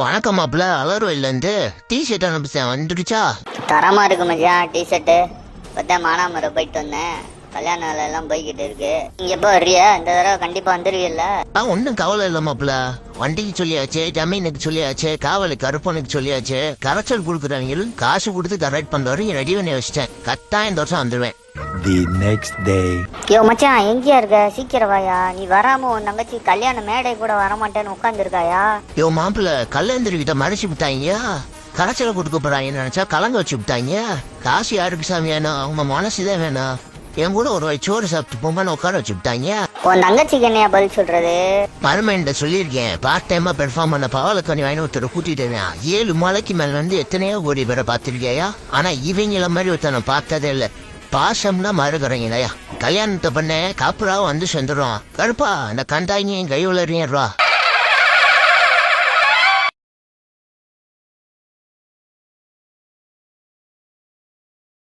வணக்கம் மாப்பிள்ள அலர்வையிலேருந்து T shirt அனுப்பிச்சேன் வந்துடுச்சா? தரமா இருக்கு மச்சான் டிஷர்ட்டு இப்பதான் மானாமரம் போயிட்டு வந்தேன். கல்யாண வேலை எல்லாம் போய்கிட்டு இருக்கு. நீங்க எப்போ வர்றியா இந்த தடவை கண்டிப்பா வந்துருவீல்ல? ஆ ஒன்றும் கவலை இல்லை மாப்பிள்ள. வண்டிக்கு சொல்லியாச்சு ஜமீனுக்கு சொல்லியாச்சு காவலுக்கு கருப்பனுக்கு சொல்லியாச்சு. கரைச்சல் கொடுக்குறவங்க காசு கொடுத்து கரெக்ட் பண்ணுறவரையும் ரெடி பண்ணி வச்சிட்டேன். கரெக்டாக இந்த வருஷம் வந்துடுவேன் The next day. யோ மச்சான் எங்கேயா இருக்க? சீக்கிரம் வாயா. நீ வராம உன் தங்கச்சி கல்யாண மேடை கூட வரமாட்டேன்னு உட்காந்துருக்காயா யோ மாப்பிள்ள கல்லேந்திரிக்கிட்ட மறைச்சு விட்டாங்க கரைச்சலை கொடுக்க போறாங்கன்னு நினைச்சா கலங்க வச்சு விட்டாங்க காசு யாருக்கு சாமி வேணும் அவங்க மனசுதான் வேணும் என் கூட ஒரு வாய் சோறு சாப்பிட்டு போமான்னு உட்கார வச்சு விட்டாங்க உன் தங்கச்சிக்கு என்னையா பதில் சொல்றது? பரமேண்ட சொல்லியிருக்கேன். பார்ட் டைமா பெர்ஃபார்ம் பண்ண பவலக்கணி வாங்கி ஒருத்தர் கூட்டிட்டேன் ஏழு மலைக்கு மேல வந்து எத்தனையோ கோடி பேரை பார்த்திருக்கியா ஆனா இவங்கள மாதிரி ஒருத்தனை பார்த்ததே இல்ல. பாசம்னா மறுகிறீங்களா கல்யாணத்தை பண்ண காப்புராவும் வந்து சேர்ந்துடும் கருப்பா அந்த கண்டாங்கியும் கை உளறியா